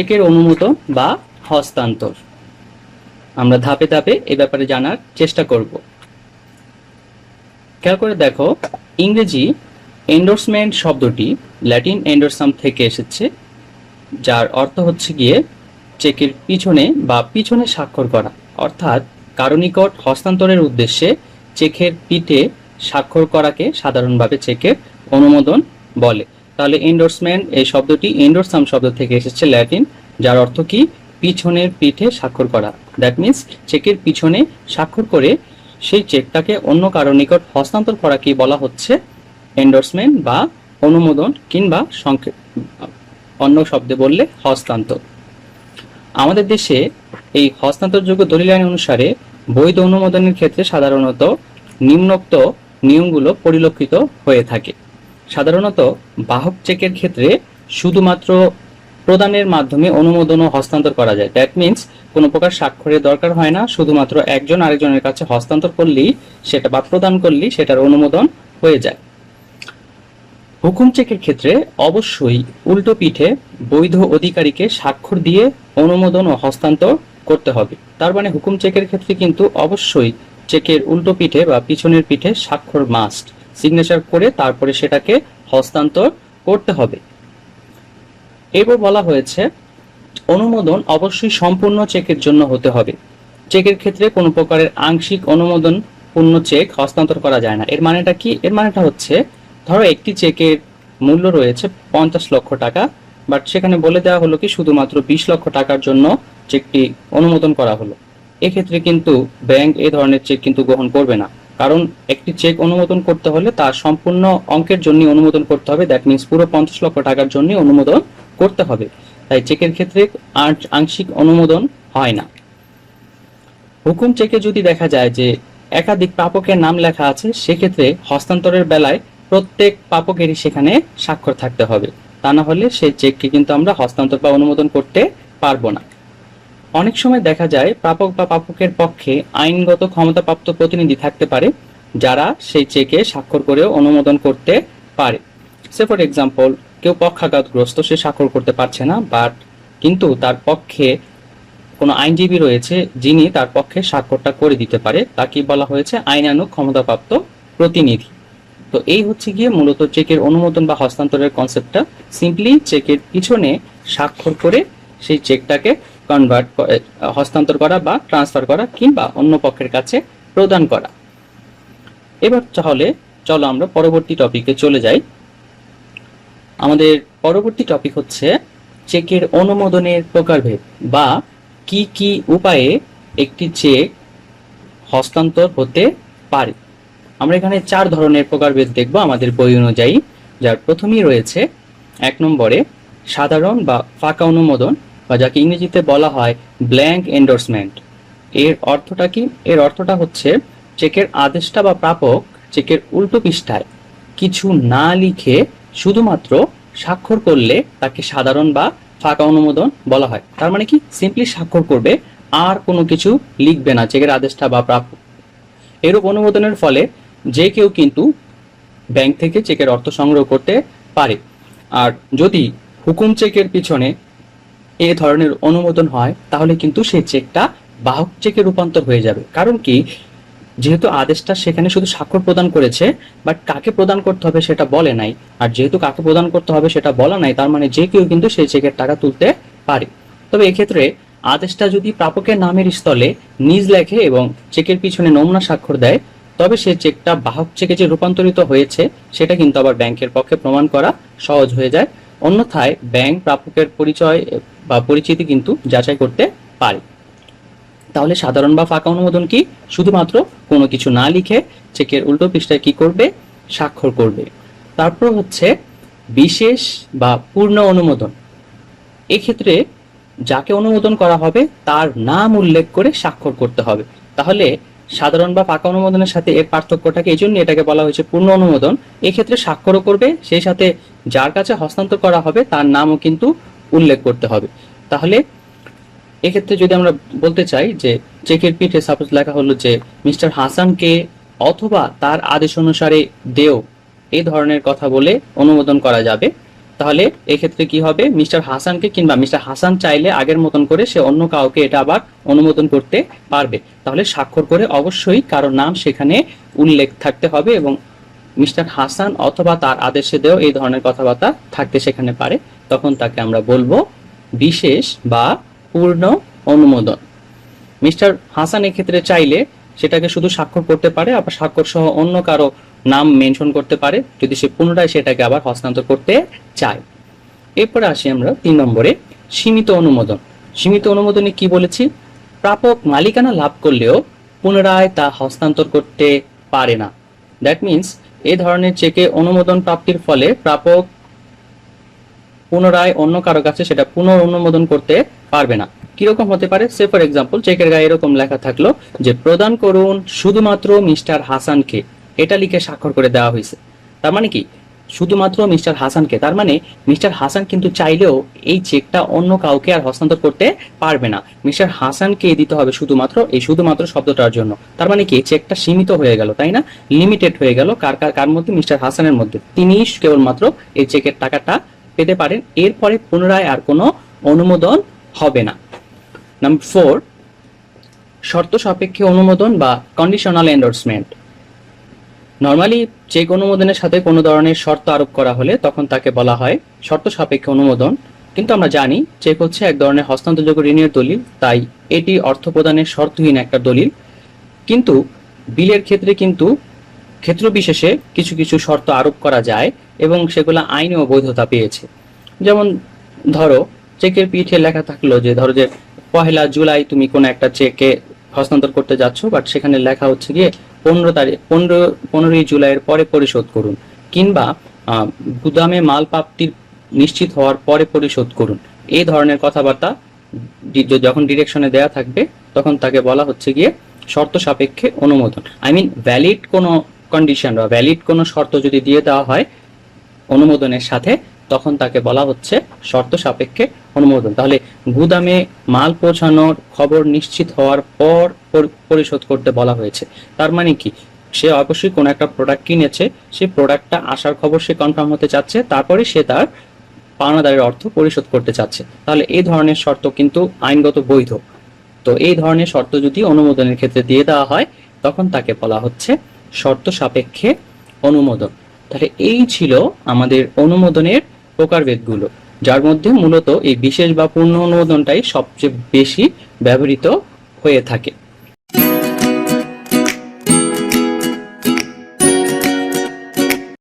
চেকের অনুমোদন বা হস্তান্তর। আমরা ধাপে ধাপে এ ব্যাপারে জানার চেষ্টা করব। খেয়াল করে দেখো, ইংরেজি এন্ডোর্সমেন্ট শব্দটি ল্যাটিন এন্ডোরসাম থেকে এসেছে, যার অর্থ হচ্ছে গিয়ে চেকের পিছনে বা পিছনে স্বাক্ষর করা। অর্থাৎ কারও নিকট হস্তান্তরের উদ্দেশ্যে চেকের পিঠে স্বাক্ষর করাকে সাধারণভাবে চেকের অনুমোদন বলে। তাহলে এন্ডোর্সমেন্ট এই শব্দটি এন্ডোরসাম শব্দ থেকে এসেছে ল্যাটিন যার অর্থ কি? পিছনের পিঠে স্বাক্ষর করা। দ্যাট মিন্স চেকের পিছনে স্বাক্ষর করে সেই চেকটাকে অন্য কারও নিকট হস্তান্তর করা কি বলা হচ্ছে? এন্ডোর্সমেন্ট বা অনুমোদন কিংবা সংক্ষেপ অন্য শব্দে বললে হস্তান্তর। আমাদের দেশে এই হস্তান্তরযোগ্য দলিল আইন অনুসারে বৈধ অনুমোদনের ক্ষেত্রে সাধারণত নিম্নোক্ত নিয়মগুলো পরিলক্ষিত হয়ে থাকে। সাধারণত বাহক চেকের ক্ষেত্রে শুধুমাত্র প্রদানের মাধ্যমে অনুমোদন ও হস্তান্তর করা যায়। দ্যাট মিন্স কোনো প্রকার স্বাক্ষরের দরকার হয় না, শুধুমাত্র একজন আরেকজনের কাছে হস্তান্তর করলেই সেটা বা প্রদান করলেই সেটার অনুমোদন হয়ে যায়। হুকুম চেকের ক্ষেত্রে অবশ্যই উল্টো পিঠে বৈধ অধিকারীকে স্বাক্ষর দিয়ে অনুমোদন ও হস্তান্তর করতে হবে। তার মানে হুকুম চেকের ক্ষেত্রে কিন্তু অবশ্যই চেকের উল্টো পিঠে বা পিছনের পিঠে স্বাক্ষর মাস্ট সিগনেচার করে তারপরে সেটাকে হস্তান্তর করতে হবে। এরপর বলা হয়েছে, অনুমোদন অবশ্যই সম্পূর্ণ চেকের জন্য হতে হবে। চেকের ক্ষেত্রে কোনো প্রকারের আংশিক অনুমোদন পূর্ণ চেক হস্তান্তর করা যায় না। এর মানেটা কি? এর মানেটা হচ্ছে, ধরো একটি চেকের মূল্য রয়েছে পঞ্চাশ লক্ষ টাকা বাট সেখানে বলে দেওয়া হলো কি শুধুমাত্র বিশ লক্ষ টাকার জন্য চেকটি অনুমোদন করা হলো। এক্ষেত্রে কিন্তু ব্যাংক এ ধরনের চেক কিন্তু গ্রহণ করবে না। কারণ একটি চেক অনুমোদন করতে হলে তার সম্পূর্ণ অঙ্কের জন্য অনুমোদন করতে হবে। দ্যাট মিন্স পুরো পঞ্চাশ লক্ষ টাকার জন্য অনুমোদন করতে হবে। তাই চেকের ক্ষেত্রে আংশিক অনুমোদন হয় না। হুকুম চেকে যদি দেখা যায় যে একাধিক প্রাপকের নাম লেখা আছে, সেক্ষেত্রে হস্তান্তরের বেলায় প্রত্যেক প্রাপকেরই সেখানে স্বাক্ষর থাকতে হবে। তা না হলে সেই চেককে কিন্তু আমরা হস্তান্তর বা অনুমোদন করতে পারব না। অনেক সময় দেখা যায় প্রাপক বা প্রাপকের পক্ষে আইনগত ক্ষমতাপ্রাপ্ত প্রতিনিধি থাকতে পারে, যারা সেই চেকে স্বাক্ষর করেও অনুমোদন করতে পারে। সে ফর এক্সাম্পল, কেউ পক্ষাঘাতগ্রস্ত, সে স্বাক্ষর করতে পারছে না, বাট কিন্তু তার পক্ষে কোনো আইনজীবী রয়েছে যিনি তার পক্ষে স্বাক্ষরটা করে দিতে পারে, তাকে বলা হয়েছে আইনানুগ ক্ষমতাপ্রাপ্ত প্রতিনিধি। তো এই হচ্ছে গিয়ে মূলত চেকের অনুমোদন বা হস্তান্তরের কনসেপ্টটা সিম্পলি চেকের পিছনে স্বাক্ষর করে সেই চেকটাকে কনভার্ট হস্তান্তর করা বা ট্রান্সফার করা কিংবা অন্য পক্ষের কাছে প্রদান করা। এবার তাহলে চলো আমরা পরবর্তী টপিকে চলে যাই। আমাদের পরবর্তী টপিক হচ্ছে চেকের অনুমোদনের প্রকারভেদ বা কি কি উপায়ে একটি চেক হস্তান্তর হতে পারে। আমরা এখানে চার ধরনের প্রকারভেদ দেখব আমাদের বই অনুযায়ী। যার প্রথমেই রয়েছে এক নম্বরে সাধারণ বা ফাঁকা অনুমোদন বা যাকে ইংরেজিতে বলা হয় ব্ল্যাঙ্ক এন্ডোর্সমেন্ট এর অর্থটা কি? এর অর্থটা হচ্ছে চেকের আদেশটা বা প্রাপক চেকের উল্টো পৃষ্ঠায় কিছু না লিখে শুধুমাত্র স্বাক্ষর করলে তাকে সাধারণ বা ফাঁকা অনুমোদন বলা হয়। তার মানে কি? সিম্পলি স্বাক্ষর করবে, আর কোনো কিছু লিখবে না চেকের আদেশটা বা প্রাপক। এরূপ অনুমোদনের ফলে যে কেউ কিন্তু ব্যাংক থেকে চেকের অর্থ সংগ্রহ করতে পারে। আর যদি হুকুম চেকের পিছনে এ ধরনের অনুমোদন হয়, তাহলে কিন্তু সেই চেকটা বাহক চেকে রূপান্তর হয়ে যাবে। কারণ কি? যেহেতু আদেশটা সেখানে শুধু স্বাক্ষর প্রদান করেছে বাট কাকে প্রদান করতে হবে সেটা বলে নাই। আর যেহেতু কাকে প্রদান করতে হবে সেটা বলা নাই, তার মানে যে কেউ কিন্তু সেই চেকের টাকা তুলতে পারে। তবে এক্ষেত্রে আদেশটা যদি প্রাপকের নামের স্থলে নিজ লেখে এবং চেকের পিছনে নমুনা স্বাক্ষর দেয়, তবে সেই চেকটা বাহক চেকে যে রূপান্তরিত হয়েছে, সেটা কিন্তু আবার ব্যাংকের পক্ষে প্রমাণ করা সহজ হয়ে যায়। অন্যথায় ব্যাংক প্রাপকের পরিচয় বা পরিচিতি কিন্তু যাচাই করতে পারে। তাহলে সাধারণ বা ফাঁকা অনুমোদন কি? শুধুমাত্র কোনো কিছু না লিখে চেকের উল্টো পৃষ্ঠায় কি করবে? স্বাক্ষর করবে। তারপর হচ্ছে বিশেষ বা পূর্ণ অনুমোদন। এক্ষেত্রে যাকে অনুমোদন করা হবে, তার নাম উল্লেখ করে স্বাক্ষর করতে হবে। তাহলে সাধারণ বা পাকা অনুমোদনের সাথে এর পার্থক্যটাকে এই জন্য এটাকে বলা হয়েছে পূর্ণ অনুমোদন। এক্ষেত্রে স্বাক্ষরও করবে, সেই সাথে যার কাছে হস্তান্তর করা হবে, তার নামও কিন্তু উল্লেখ করতে হবে। তাহলে এক্ষেত্রে যদি আমরা বলতে চাই যে চেকের পিঠে সাপোজ লেখা হলো যে মিস্টার হাসানকে অথবা তার আদেশ অনুসারে দেও এই ধরনের কথা বলে অনুমোদন করা যাবে। তাহলে এক্ষেত্রে কি হবে? মিস্টার হাসানকে কিংবা মিস্টার হাসান চাইলে আগের মতন করে সে অন্য কাউকে এটা আবার অনুমোদন করতে পারবে। তাহলে স্বাক্ষর করে অবশ্যই কারও নাম সেখানে উল্লেখ থাকতে হবে এবং মিস্টার হাসান অথবা তার আদেশে দেও এই ধরনের কথাবার্তা থাকতে সেখানে পারে, তখন তাকে আমরা বলব বিশেষ বা পূর্ণ অনুমোদন। মিস্টার হাসান এক্ষেত্রে চাইলে সেটাকে শুধু স্বাক্ষর করতে পারে, আবার স্বাক্ষর সহ অন্য কারও নাম মেনশন করতে পারে, যদি সে পুনরায় সেটাকে আবার হস্তান্তর করতে চায়। এরপরে আসি আমরা তিন নম্বরে, সীমিত অনুমোদন। সীমিত অনুমোদনে কি বলেছি? প্রাপক মালিকানা লাভ করলেও পুনরায় তা হস্তান্তর করতে পারে না। দ্যাট মিন্স এই ধরনের চেকে অনুমোদন প্রাপ্তির ফলে প্রাপক পুনরায় অন্য কারও কাছে সেটা পুনর অনুমোদন করতে পারবে না। কীরকম হতে পারে? সে, ফর এক্সাম্পল চেকের গায়ে এরকম লেখা থাকল যে, প্রদান করুন শুধুমাত্র মিস্টার হাসানকে। এটা লিখে স্বাক্ষর করে দেওয়া হয়েছে। তার মানে কি? শুধুমাত্র মিস্টার হাসানকে, তার মানে মিস্টার হাসান কিন্তু চাইলেও এই চেকটা অন্য কাউকে আর হস্তান্তর করতে পারবে না। মিস্টার হাসানকে দিতে হবে শুধুমাত্র, এই শুধুমাত্র শব্দটার জন্য। তার মানে কি, চেকটা সীমিত হয়ে গেল, তাই না? লিমিটেড হয়ে গেল, কার কার কার মধ্যে? মিস্টার হাসানের মধ্যে। তিনি কেবলমাত্র এই চেকের টাকাটা পেতে পারেন। এরপরে পুনরায় আর কোনো অনুমোদন হবে না। নাম্বার ফোর শর্ত সাপেক্ষে অনুমোদন বা কন্ডিশনাল এন্ডোর্সমেন্ট নর্মালি চেক অনুমোদনের সাথে কোনো ধরনের শর্ত আরোপ করা হলে তখন তাকে বলা হয় শর্ত সাপেক্ষে অনুমোদন। কিন্তু আমরা জানি চেক হচ্ছে এক ধরনের হস্তান্তরযোগ্য ঋণের দলিল, তাই এটি অর্থ প্রদানের শর্তহীন একটা দলিল। কিন্তু বিলের ক্ষেত্রে কিন্তু ক্ষেত্র বিশেষে কিছু কিছু শর্ত আরোপ করা যায় এবং সেগুলো আইনেও বৈধতা পেয়েছে। যেমন ধরো, চেকের পিঠে লেখা থাকল যে ধরো যে পহেলা জুলাই তুমি কোনো একটা চেকে হস্তান্তর করতে যাচ্ছ বাট সেখানে লেখা হচ্ছে গিয়ে পনেরো তারিখ, পনেরো, পনেরোই জুলাইয়ের পরে পরিশোধ করুন, কিংবা গুদামে মাল প্রাপ্তির নিশ্চিত হওয়ার পরে পরিশোধ করুন। এই ধরনের কথাবার্তা যখন ডিরেকশনে দেয়া থাকবে, তখন তাকে বলা হচ্ছে গিয়ে শর্ত সাপেক্ষে অনুমোদন। আই মিন ভ্যালিড কোনো কন্ডিশন বা ভ্যালিড কোনো শর্ত যদি দিয়ে দেওয়া হয়, অনুমোদনের সাথে তখন তাকে বলা হচ্ছে শর্ত সাপেক্ষে অনুমোদন। তাহলে গুদামে মাল পৌঁছানোর খবর নিশ্চিত হওয়ার পর পরিশোধ করতে বলা হয়েছে। তার মানে কি? সে অবশ্যই কোনো একটা প্রোডাক্ট কিনেছে সেই প্রোডাক্টটা আসার খবর সে কনফার্ম হতে চাচ্ছে, তারপরে সে তার পাওনাদারের অর্থ পরিশোধ করতে চাচ্ছে। তাহলে এই ধরনের শর্ত কিন্তু আইনগত বৈধ। তো এই ধরনের শর্ত যদি অনুমোদনের ক্ষেত্রে দিয়ে দেওয়া হয়, তখন তাকে বলা হচ্ছে শর্ত সাপেক্ষে অনুমোদন। তাহলে এই ছিল আমাদের অনুমোদনের প্রকারভেদগুলো যার মধ্যে মূলত এই বিশেষ বা পূর্ণ অনুমোদনটাই সবচেয়ে বেশি ব্যবহৃত হয়ে থাকে।